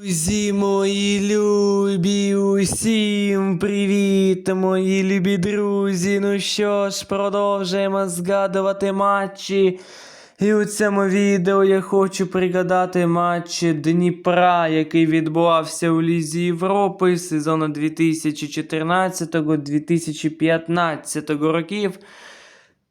Друзі мої любі, усім привіт, мої любі друзі. Ну що ж, продовжуємо згадувати матчі. І у цьому відео я хочу пригадати матч Дніпра, який відбувався у Лізі Європи сезону 2014-2015 років.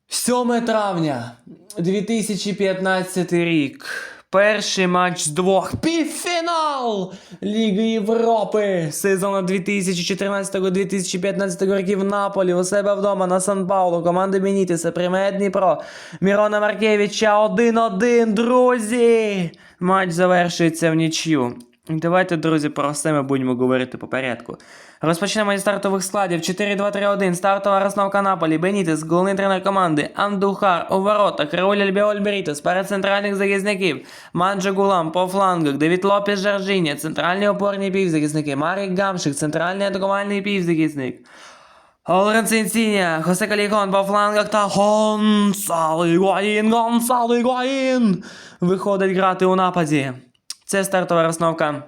7 травня 2015 рік. Перший матч з двох. Півфінал Ліги Європи сезону 2014-2015 років Наполі у себе вдома на Сан Паулу. Команда Бенітеса приймає Дніпро. Мірона Маркевича 1-1, друзі! Матч завершується в нічю. Давайте, друзі, про все ми будемо говорити по порядку. Розпочнемо із стартових складів. 4-2-3-1. Стартова розновка Наполі. Бенітес, головний тренер команди. Андухар у воротах. Рауль Альбіоль Берітес. Перед центральних захисників. Манджа Гулам по флангах. Девід Лопес Жоржиня. Центральні опорні півзахисники. Марік Гамшик. Центральний атакувальний півзахисник. Лоренцо Інсінія, Хосе Каліхон по флангах та Гонсало Ігуаїн, Гонсало Ігуаїн виходить грати у нападі. Це стартова розновка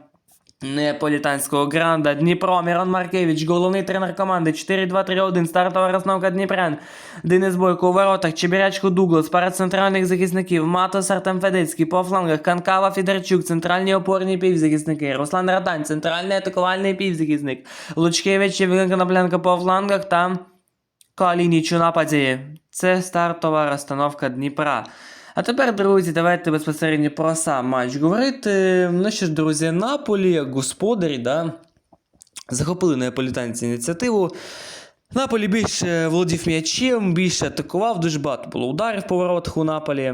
неаполітанського гранда. Дніпро, Мірон Маркевич, головний тренер команди. 4-2-3-1, стартова розновка Дніпрян. Денис Бойко у воротах, Чебірячко Дуглас, парад центральних захисників, Матос Артем Федецький. По флангах, Канкава Федорчук, центральні опорні півзахисники, Руслан Радань, центральний атакувальний півзахисник, Лучкевич, Євген Коноплянка по флангах та Калініч у нападі. Це стартова розстановка Дніпра. А тепер, друзі, давайте безпосередньо про сам матч говорити. Ну що ж, друзі, Наполі, як господарі, да, захопили неаполітанці ініціативу. Наполі більше володів м'ячем, більше атакував, дуже багато було ударів по воротах у Наполі.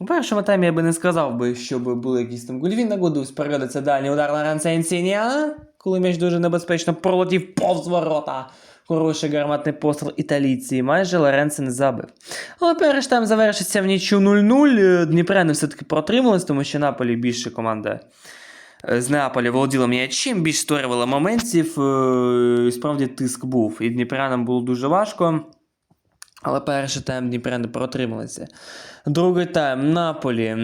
У першому таймі я би не сказав би, щоб були якісь там гольові нагоди. Це дальній удар Лоренцо Інсінія, коли м'яч дуже небезпечно пролетів повз ворота. Хороший гарматний постріл італійці, майже Лоренце не забив. Але перш тайм завершиться в нічю 0-0. Дніпряни все-таки протримались, тому що Наполі більше команда е, з Неаполя володіла м'ячем, більш створювала моментів. е, справді тиск був. І Дніпрянам було дуже важко. Але перший тайм Дніпряни протрималися. Другий тайм Наполі.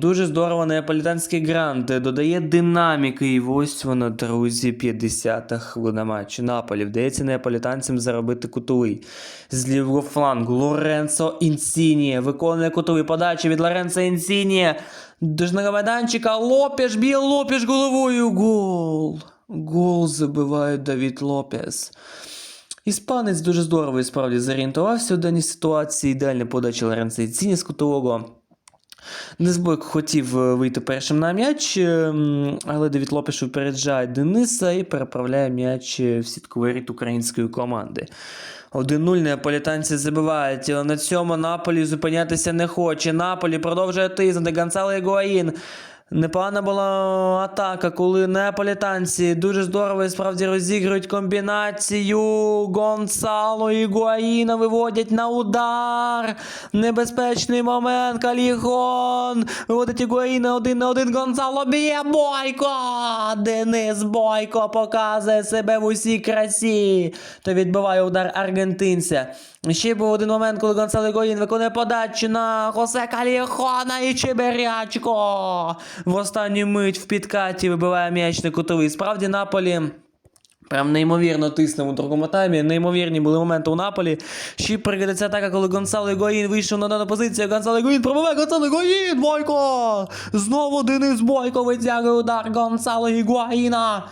Дуже здорово неаполітанський грант. Додає динаміки. І ось воно, друзі, 50-та хвилина матчу. Наполі вдається неаполітанцям заробити кутовий. З лівого флангу Лоренцо Інсінія виконує кутовий подачі від Лоренцо Інсінія. Дожного майданчика Лопеш б'є Лопеш головою. Гол. Гол забиває Давід Лопес. Іспанець дуже здорово і справді зорієнтувався у даній ситуації. Ідеальна подача Лоренцо Інсіні з кутового. Незбойко хотів е, вийти першим на м'яч, ем, але Давід Лопеш випереджає Дениса і переправляє м'яч е, в сітковий рід української команди. 1-0 неаполітанці забивають. На цьому Наполі зупинятися не хоче. Наполі продовжує тиснути. Гонсало Ігуаїн. Непогана була атака, коли неаполітанці дуже здорово і справді розігрують комбінацію. Гонсало і Гуаїна виводять на удар. Небезпечний момент. Каліхон. Виводить Ігуаїна один на один. Гонсало б'є Бойко. Денис Бойко показує себе в усій красі. Та відбиває удар аргентинця. Ще був один момент, коли Гонсало Ігуаїн виконує подачу на Хосе Каліхона і Чеберячко. В останню мить в підкаті вибиває м'яч на кутовий. Справді Наполі. Прям неймовірно тиснув у другому таймі. Неймовірні були моменти у Наполі. Ще пригодиться атака, коли Гонсало Ігоїн вийшов на дану позицію. Гонсало Ігоїн пробиває Гонсало Ігоїн! Бойко! Знову Денис Бойко витягує удар Гонсало Ігоїна.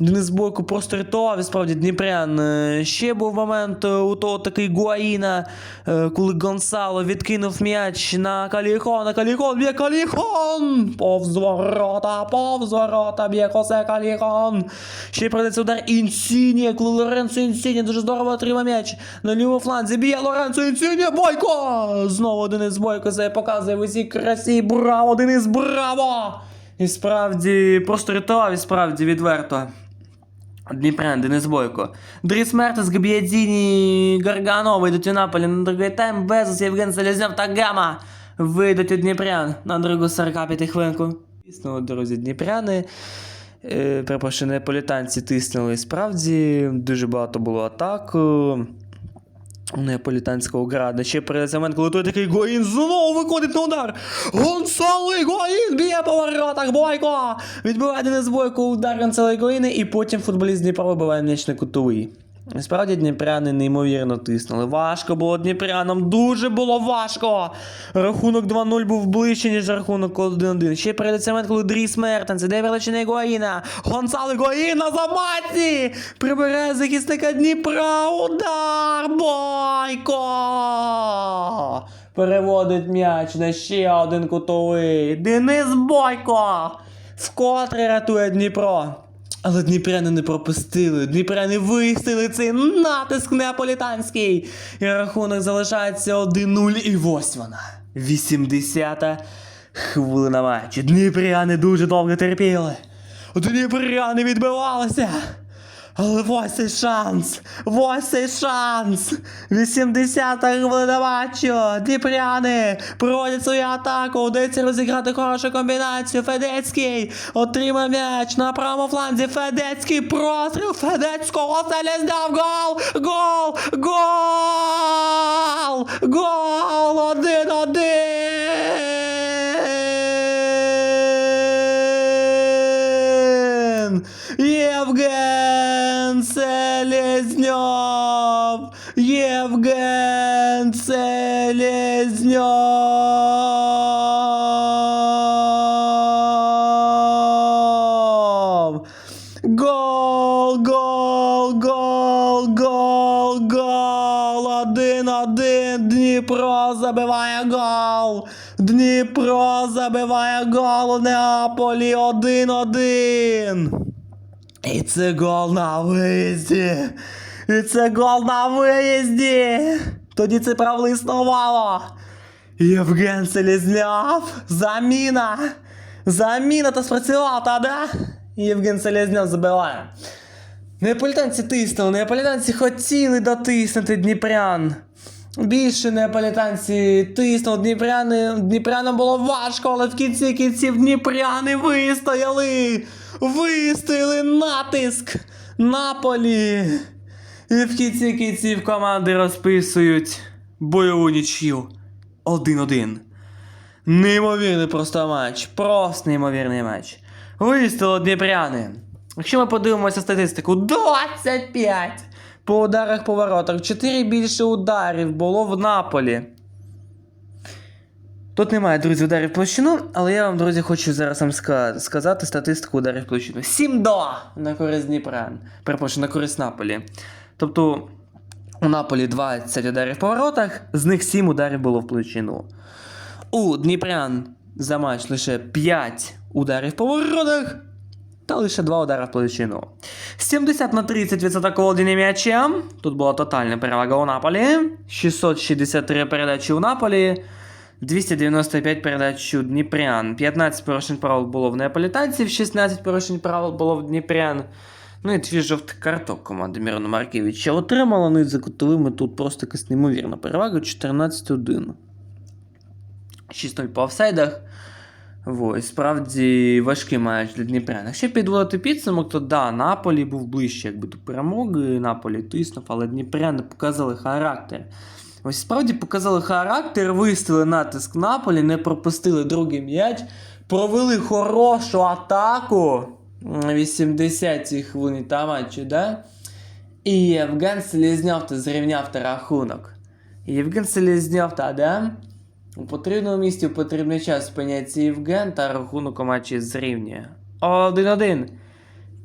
Денис Бойко просто рятував, і справді Дніпрян. Е, Ще був момент е, у того такий Гуаїна, е, коли Гонсало відкинув м'яч на Каліхон. Каліхон б'є Каліхон! Повз ворота, повз ворота б'є Хосе Каліхон. Ще прийдеться удар Інсінія, коли Лоренцо Інсінія дуже здорово отримав м'яч. На лівому фланзі б'є Лоренцо Інсінія, Бойко! Знову Денис Бойко себе показує в усій красі. Браво, Денис, браво! І справді, просто рятував, і справді відверто. Дніпрян, Денис Бойко. Дріс Мертес, Габіадзіні, Гарганов вийдуть у Наполі на другий тайм. Безус, Євген Селезньов та Гама вийдуть у Дніпрян на другу 45 хвилинку. Дійсно, друзі, Дніпряни. Перепрошую, неаполітанці тиснули. Справді дуже багато було атак. Неаполітанського града. Ще коли той такий Гоїн знову виходить на удар. Гонсало Гоїн б'є по воротах Бойко. Відбиває Денис Бойко удар Гонсало Гоїни, і потім футболіст Дніпра вибиває м'яч на кутовий. Справді дніпряни неймовірно тиснули. Важко було дніпрянам, дуже було важко. Рахунок 2-0 був ближче, ніж рахунок 1-1. Ще передається момент, коли Дріс Мертенс, іде величина Гуаїна. Гонсало Гуаїна за маті! Прибирає захисника Дніпра. Удар! Бойко! Переводить м'яч на ще один кутовий. Денис Бойко! Вкотре рятує Дніпро. Але дніпряни не пропустили. Дніпряни вистояли цей натиск неаполітанський. І рахунок залишається 1-0. І ось вона. 80-та хвилина матчу. Дніпряни дуже довго терпіли. Дніпряни відбивалися. Але ось і шанс! Ось і шанс! 80-та хвилина матчу! Дніпряни проводять свою атаку, вдається розіграти хорошу комбінацію. Федецький отримав м'яч на правому фланзі. Федецький простріл Федецького залізняв. Гол! Гол! Гол! Селезньов! Гол, гол, гол, гол, гол! Один-один! Дніпро забиває гол! Дніпро забиває гол у Неаполі! Один-один! І це гол на виїзді. І це гол на виїзді. Тоді це правило існувало. Євген Селезняв. Заміна. Заміна то спрацювала, та да? Євген Селезняв забиває. Неаполітанці тиснули, неаполітанці хотіли дотиснути Дніпрян. Більше неаполітанці тиснули Дніпряни. Дніпрянам було важко, але в кінці кінців Дніпряни вистояли. Вистояли натиск Наполі. І в кінці кінців команди розписують бойову нічю 1-1. Неймовірний просто матч. Просто неймовірний матч. Вистояли Дніпряни. Якщо ми подивимося статистику, 25 по ударах по воротах. 4 більше ударів було в Наполі. Тут немає, друзі, ударів площину, але я вам, друзі, хочу зараз вам сказати статистику ударів площину. 7-2 на користь Дніпра. Перепрошую, на користь Наполі. Тобто у Наполі 20 ударів по воротах, з них 7 ударів було в площину. У Дніпрян за матч лише 5 ударів по воротах, та лише 2 удари в площину. 70 на 30 відсоток володіння м'ячем. Тут була тотальна перевага у Наполі. 663 передачі у Наполі. 295 передач у Дніпрян. 15 порушень правил було в неаполітанців, 16 порушень правил було в Дніпрян. Ну і дві жовтих карток команди Мірона Маркевича отримала. Ну і за кутовими тут просто якась неймовірна перевага 14-1. 6-0 по офсайдах. Ось, справді важкий матч для Дніпрян. Якщо підводити підсумок, то да, Наполі був ближче якби, до перемоги, Наполі тиснув, але Дніпряни показали характер. Ось справді показали характер, виставили натиск Наполі, не пропустили другий м'яч, провели хорошу атаку 80-й хвилині та матчі, да? І Євген Селезньов та зрівняв рахунок. Євген Селезньов та, да? У потрібному місці в потрібний час спиняється Євген та рахунок у матчі зрівнює. 1-1.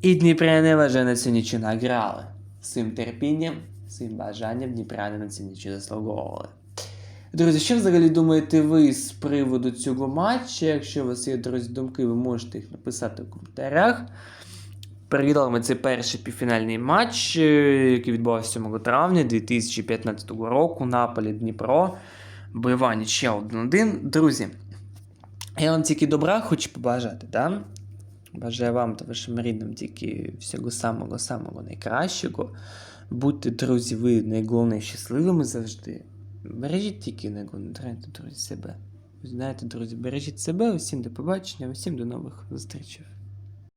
І Дніпряни вже на цю ніч награли. З цим терпінням, з цим бажанням Дніпряни на цю ніч заслуговували. Друзі, що взагалі думаєте ви з приводу цього матчу? Якщо у вас є друзі думки, ви можете їх написати в коментарях. Переглядали цей перший півфінальний матч, е, який відбувався 7 травня 2015 року. Наполі Дніпро. Бойова нічия 1-1. Друзі, я вам тільки добра хочу побажати, да? Бажаю вам та вашим рідним тільки всього самого-самого найкращого. Будьте, друзі, ви найголовніше щасливими завжди. Бережіть тільки найголовніше, друзі, себе. Знаєте, друзі, бережіть себе, усім до побачення, усім до нових зустрічей.